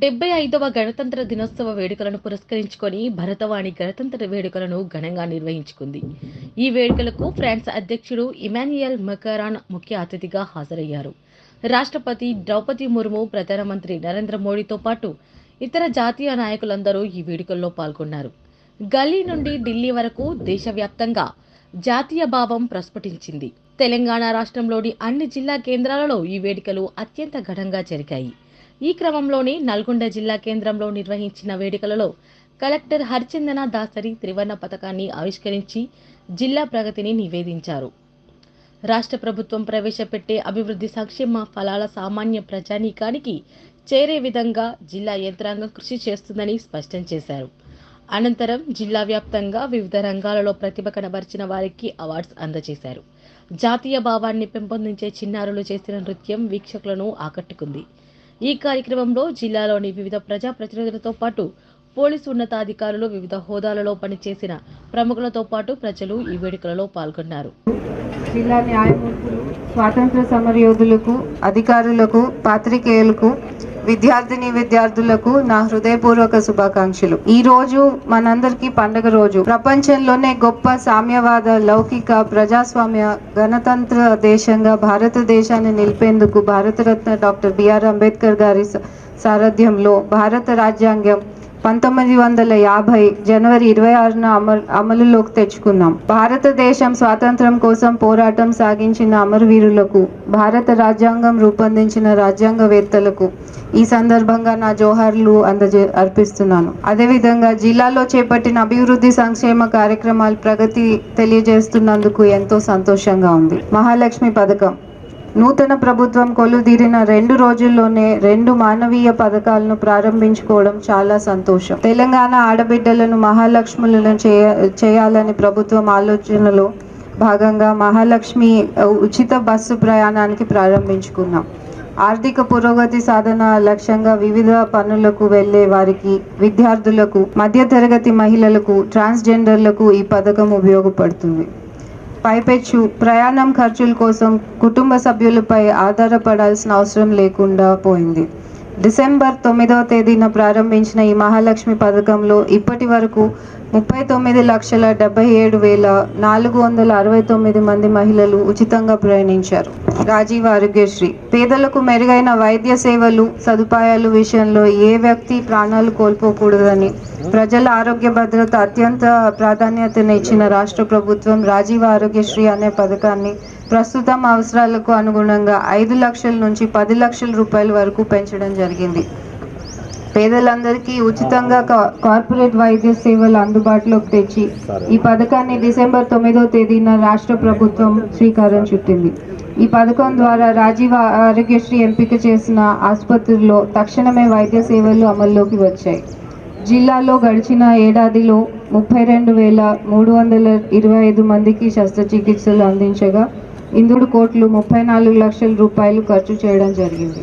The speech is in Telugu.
డెబ్బై ఐదవ గణతంత్ర దినోత్సవ వేడుకలను పురస్కరించుకొని భరతవాణి గణతంత్ర వేడుకలను ఘనంగా నిర్వహించుకుంది. ఈ వేడుకలకు ఫ్రాన్స్ అధ్యక్షుడు ఇమాన్యుయల్ మకరాన్ ముఖ్య అతిథిగా హాజరయ్యారు. రాష్ట్రపతి ద్రౌపది ముర్ము ప్రధానమంత్రి నరేంద్ర మోడీతో పాటు ఇతర జాతీయ నాయకులందరూ ఈ వేడుకల్లో పాల్గొన్నారు. గల్లీ నుండి ఢిల్లీ వరకు దేశవ్యాప్తంగా జాతీయ భావం ప్రస్ఫుటించింది. తెలంగాణ రాష్ట్రంలోని అన్ని జిల్లా కేంద్రాలలో ఈ వేడుకలు అత్యంత ఘనంగా జరిగాయి. ఈ క్రమంలోనే నల్గొండ జిల్లా కేంద్రంలో నిర్వహించిన వేడుకలలో కలెక్టర్ హరిచందన దాసరి త్రివర్ణ పథకాన్ని ఆవిష్కరించి జిల్లా ప్రగతిని నివేదించారు. రాష్ట్ర ప్రభుత్వం ప్రవేశపెట్టే అభివృద్ధి సంక్షేమ ఫలాల సామాన్య ప్రజానీకానికి చేరే విధంగా జిల్లా యంత్రాంగం కృషి చేస్తుందని స్పష్టం చేశారు. అనంతరం జిల్లా వ్యాప్తంగా వివిధ రంగాలలో ప్రతిభ కనబరిచిన వారికి అవార్డ్స్ అందజేశారు. జాతీయ భావాన్ని పెంపొందించే చిన్నారులు చేసిన నృత్యం వీక్షకులను ఆకట్టుకుంది. ఈ కార్యక్రమంలో జిల్లాలోని వివిధ ప్రజాప్రతినిధులతో పాటు పోలీసు ఉన్నతాధికారులు వివిధ హోదాలలో పనిచేసిన ప్రముఖులతో పాటు ప్రజలు ఈ వేడుకలలో పాల్గొన్నారు. జిల్లా న్యాయమూర్తులు స్వాతంత్ర సమరయోధులకు అధికారులకు పాత్రికేయులకు విద్యార్థిని విద్యార్థులకు నా హృదయపూర్వక శుభాకాంక్షలు. ఈ రోజు మనందరికీ పండగ రోజు. ప్రపంచంలోనే గొప్ప సామ్యవాద లౌకిక ప్రజాస్వామ్య గణతంత్ర దేశంగా భారతదేశాన్ని నిలిపేందుకు Bharat Ratna doctor B R Ambedkar గారి సారథ్యంలో భారత రాజ్యాంగం పంతొమ్మిది వందల యాభై జనవరి ఇరవై ఆరున అమలు అమలులోకి తెచ్చుకున్నాం. భారతదేశం స్వాతంత్రం కోసం పోరాటం సాగించిన అమరవీరులకు భారత రాజ్యాంగం రూపొందించిన రాజ్యాంగవేత్తలకు ఈ సందర్భంగా నా జోహార్లు అందజే అర్పిస్తున్నాను. అదేవిధంగా జిల్లాలో చేపట్టిన అభివృద్ధి సంక్షేమ కార్యక్రమాల ప్రగతి తెలియజేస్తున్నందుకు ఎంతో సంతోషంగా ఉంది. మహాలక్ష్మి పథకం. నూతన ప్రభుత్వం కొలుదీరిన రెండు రోజుల్లోనే రెండు మానవీయ పథకాలను ప్రారంభించుకోవడం చాలా సంతోషం. తెలంగాణ ఆడబిడ్డలను మహాలక్ష్ములను చేయ చేయాలని ప్రభుత్వం ఆలోచనలో భాగంగా మహాలక్ష్మి ఉచిత బస్సు ప్రయాణానికి ప్రారంభించుకున్నాం. ఆర్థిక పురోగతి సాధన లక్ష్యంగా వివిధ పనులకు వెళ్ళే వారికి విద్యార్థులకు మధ్యతరగతి మహిళలకు ట్రాన్స్జెండర్లకు ఈ పథకం ఉపయోగపడుతుంది. పైపెచ్చు ప్రయాణం ఖర్చుల కోసం కుటుంబ సభ్యులపై ఆధారపడాల్సిన అవసరం లేకుండా పోయింది. డిసెంబర్ తొమ్మిదవ తేదీన ప్రారంభించిన ఈ మహాలక్ష్మి పథకంలో ఇప్పటి వరకు ముప్పై తొమ్మిది లక్షల డెబ్బై ఏడు వేల నాలుగు వందల అరవై తొమ్మిది మంది మహిళలు ఉచితంగా ప్రయాణించారు. రాజీవ్ ఆరోగ్యశ్రీ. పేదలకు మెరుగైన వైద్య సేవలు సదుపాయాలు విషయంలో ఏ వ్యక్తి ప్రాణాలు కోల్పోకూడదని ప్రజల ఆరోగ్య భద్రత అత్యంత ప్రాధాన్యతనిచ్చిన రాష్ట్ర ప్రభుత్వం రాజీవ్ ఆరోగ్యశ్రీ అనే పథకాన్ని ప్రస్తుతం అవసరాలకు అనుగుణంగా ఐదు లక్షల నుంచి పది లక్షల రూపాయల వరకు పెంచడం జరిగింది. పేదలందరికీ ఉచితంగా కా- కార్పొరేట్ వైద్య సేవలు అందుబాటులోకి తెచ్చి ఈ పథకాన్ని డిసెంబర్ తొమ్మిదో తేదీన రాష్ట్ర ప్రభుత్వం శ్రీకారం చుట్టింది. ఈ పథకం ద్వారా రాజీవ్ ఆరోగ్యశ్రీ ఎంపిక చేసిన ఆసుపత్రుల్లో తక్షణమే వైద్య సేవలు అమల్లోకి వచ్చాయి. జిల్లాలో గడిచిన ఏడాదిలో ముప్పై రెండు వేల మూడు వందల ఇరవై ఐదు మందికి శస్త్రచికిత్సలు అందించగా ఇందుడు కోట్లు ముప్పై నాలుగు లక్షల రూపాయలు ఖర్చు చేయడం జరిగింది.